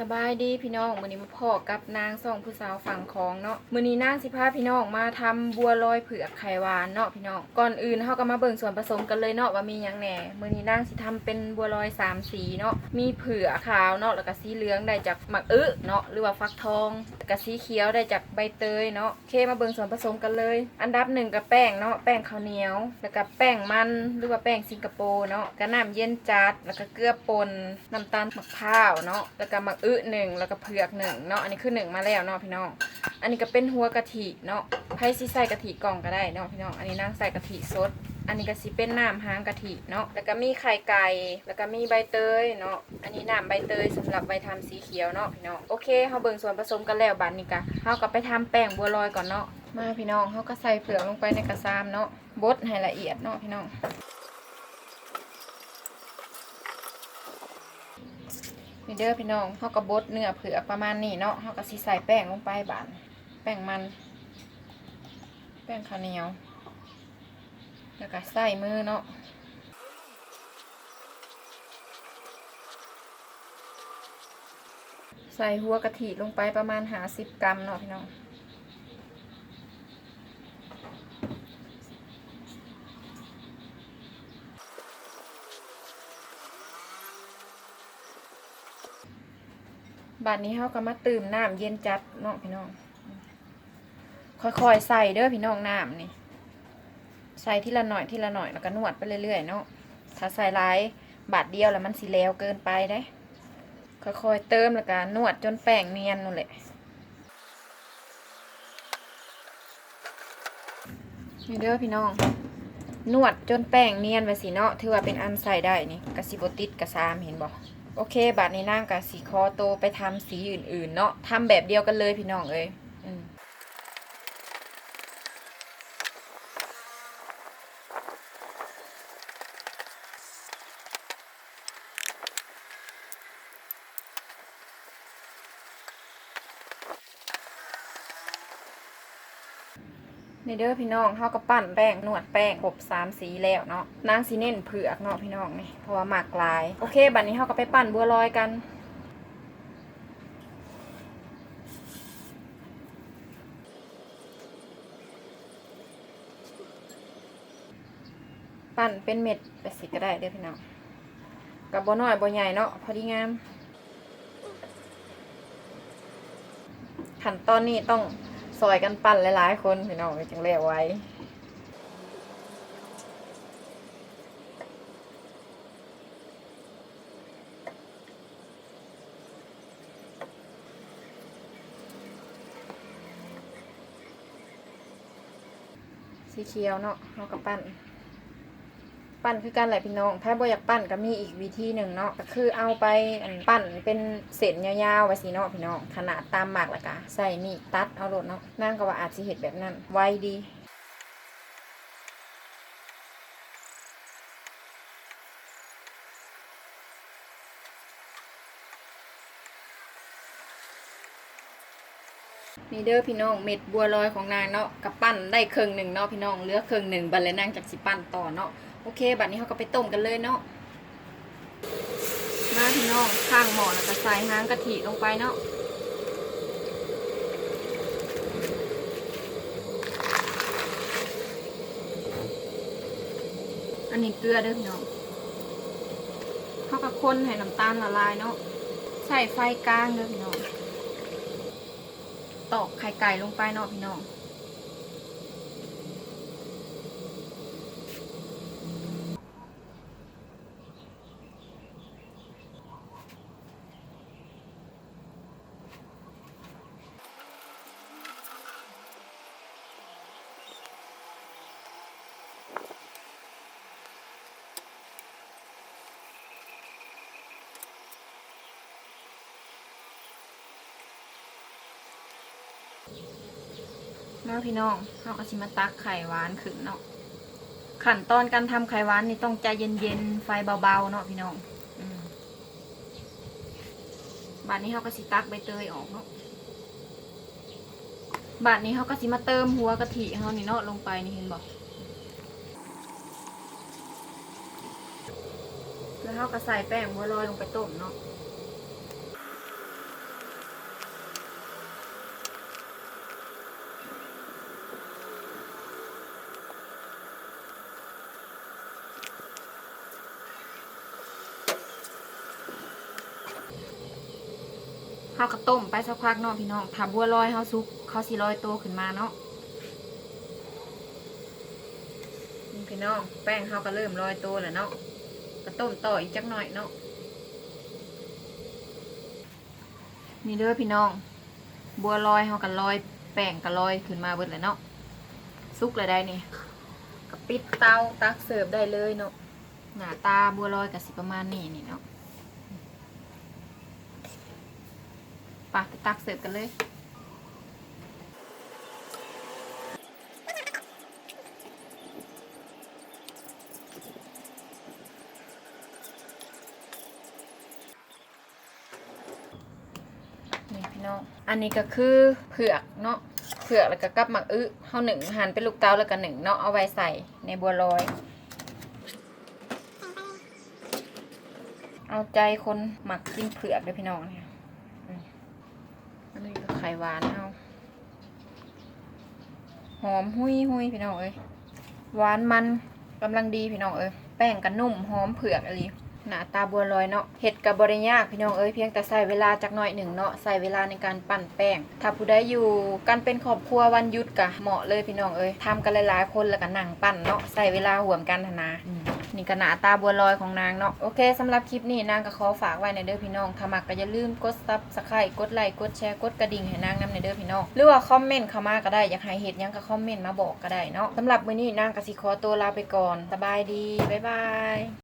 สบายดีพี่น้องมื้อนี้มาพ่อกับนางสองผู้สาวฝั่งของเนาะมื้อนี้นางสิพาพี่น้องมาทำบัวลอยเผือกไข่หวานเนาะพี่น้องก่อนอื่นเฮาก็มาเบิ่งส่วนผสมกันเลยเนาะว่ามีหยังแหน่มื้อนี้นางสิทำเป็นบัวลอยสามสีเนาะมีเผือกขาวเนาะแล้วก็สีเหลืองได้จากหมักอึเนาะหรือว่าฟักทองแล้วก็สีเขียวได้จากใบเตยเนาะโอเคมาเบิ่งส่วนผสมกันเลย อันดับหนึ่งกับแป้งเนาะแป้งข้าวเหนียว แล้วก็แป้งมันหรือว่าแป้งสิงคโปร์เนาะก็น้ำเย็นจัดแล้วก็เกลือป่นน้ำตาลมะพร้าวเนาะแล้วก็หมักอึหนึ่งแล้วก็เผือกหนึ่งเนาะอันนี้คือหนึ่งมาแล้วเนาะพี่น้อง อันนี้ก็เป็นหัวกะทิเนาะไพ่สิใส่กะทิกล่องก็ได้เนาะพี่น้อง อันนี้นั่งใส่กะทิสด อันนี้ก็สิเป็นน้ำหางกะทิเนาะแล้วก็มีไข่ไก่แล้วก็มีใบเตยเนาะอันนี้น้ำใบเตยสำหรับใบทำสีเขียวเนาะพี่น้องโอเคเฮาเบิ่งส่วนผสมกันแล้วบัดนี้กะเฮาก็ไปทำแป้งบัวลอยก่อนเนาะมาพี่น้องเฮาก็ใส่เผือกลงไปในกระซามเนาะบดให้ละเอียดเนาะพี่น้อง นี่เด้อพี่น้องเขาก็บดเนื้อเผือประมาณนี้เนาะเขาก็สิใส่แป้งลงไปบานแป้งมัน แป้งข้าวเหนียว แล้วก็ใส่มือเนาะใส่หัวกะทิลงไปประมาณหาสิบกรัมเนาะพี่น้อง บัดนี้เขาก็มาตื่มน้ำเย็นจัดเนาะพี่น้อง ค่อยๆใส่เด้อพี่น้องน้ำนี่ ใส่ทีละหน่อยทีละหน่อยแล้วก็นวดไปเรื่อยๆเนาะ ถ้าใส่หลายบาทเดียวแล้วมันสิแล้วเกินไปได้ ค่อยๆเติมแล้วก็นวดจนแป้งเนียนนั่นแหละ นี่เด้อพี่น้อง นวดจนแป้งเนียนไปสิเนาะ ถือว่าเป็นอันใส่ได้นี่กระสิบติดกระซามเห็นบ่ โอเค บาดนี้นั่งกะสีคอโตไปทำสีอื่นๆ เนาะทำแบบเดียวกันเลยพี่น้องเอ้ย อืมนี่เด้อพี่น้องเฮาก็ปั้นแป้งนวดแป้งครบสามสีแล้วเนาะนางสีเน้นเผือกเนาะพี่น้องนี่เพราะว่าหมากลาย โอเค บัดนี้เฮาก็ไปปั้นบัวลอยกัน ปั้นเป็นเม็ดไปสิก็ได้เด้อพี่น้องกับบัวน้อยบัวใหญ่เนาะพอดีงามขั้นตอนนี้ต้อง ซอยกันปั่นหลายๆคนพี่น้องจึงเรียกไว้สีเขียวเนาะเรากับปั้น ปั้นคือกันแหละพี่น้องถ้าบ่อยากปั้นก็มีอีกวิธีหนึ่งเนาะก็คือเอาไปปั้นเป็นเศษยาวๆไว้สิเนาะพี่น้องขนาดตามหมากละกะใส่มีดตัดเอาโลดเนาะนั่งก็ว่าอาจสิเห็ดแบบนั้นไวดีนี่เด้อพี่น้องเม็ดบัวลอยของนางเนาะกับปั้นได้ครึ่งหนึ่งเนาะพี่น้องเหลือครึ่งหนึ่งบัดเลยนางจากสิปั้นต่อเนาะ โอเค บัดนี้เขาก็ไปต้มกันเลยเนาะ มาพี่น้องข้างหม้อแล้วก็ใส่หางกะทิลงไปเนาะอันนี้เกลือเด้อพี่น้องเขาก็คนให้น้ำตาลละลายเนาะ ใส่ไฟกลางเด้อพี่น้อง ตอกไข่ไก่ลงไปเนาะพี่น้อง เนาะพี่น้องเราก็สิมาตักไข่หวานขึ้นเนาะ ขั้นตอนการทำไข่หวานนี่ต้องใจเย็นๆ ไฟเบาๆ เนาะพี่น้องอบาดนี้เขาก็สิตักใบเตยออกเนาะ บาดนี้เขาก็สิมาเติมหัวกะทิเขานี่เนาะลงไปนี่เห็นบอกแล้วเขาก็ใส่แป้งบัวลอยลงไปต้มเนาะาก็ต้มไปสักพักเนาะพี่น้องถ้าบัวลอยเฮาสุกเขาสิลอยตัวขึ้นมาเนาะนี่พี่น้องแป้งเฮาก็เริ่มลอยตัวแล้วเนาะก็ต้มต่ออีกจักหน่อยเนาะนี่เด้อพี่น้อง บัวลอยเฮาก็ลอยแป้งก็ลอยขึ้นมาเบิดแล้วเนาะสุกแล้วได้นี่ก็ปิดเตาตักเสิร์ฟได้เลยเนาะหน้าตาบัวลอยก็สิประมาณนี้นี่เนาะ ปากตักเสิร์ฟกันเลยนี่พี่น้องอันนี้ก็คือเผือกเนาะ เผือกแล้วก็กับหมักอึเฮาหนึ่งหั่นเป็นลูกเตาแล้วก็หนึ่งเนาะเอาไว้ใส่ในบัวลอย เอาใจคนหมักกินเผือกเลยพี่น้องเนี่ย ข่หวานเอาหอมหุยหุยพี่น้องเอ้ยหวานมันกำลังดีพี่น้องเอ้ยแป้งก็นุ่มหอมเผือกอะไรหน้าตาบัวลอยเนาะเห็ดกับบริยากพี่น้องเอ้ยเพียงแต่ใส่เวลาจักหน่อยหนึ่งเนาะใส่เวลาในการปั่นแป้ง ถ้าผู้ใดอยู่กันเป็นครอบครัววันหยุดกะเหมาะเลยพี่น้องเอ้ยทำกันหลายๆคนแล้วก็นั่งปั่นเนาะใส่เวลาห่วมกันธนาอื นี่ก็หน้าตาบัวลอยของนางเนาะโอเคสำหรับคลิปนี้นางก็ขอฝากไว้ในเด้อพี่น้องถ้ามักก็อย่าลืมกดซับสไครต์กดไลค์กดแชร์กดกระดิ่งให้นางนำในเด้อพี่น้องหรือว่าคอมเมนต์เข้ามาก็ได้อยากให้เห็ดยังก็คอมเมนต์มาบอกก็ได้เนาะสำหรับมื้อนี้นางก็สิขอตัวลาไปก่อนสบายดีบ๊ายบาย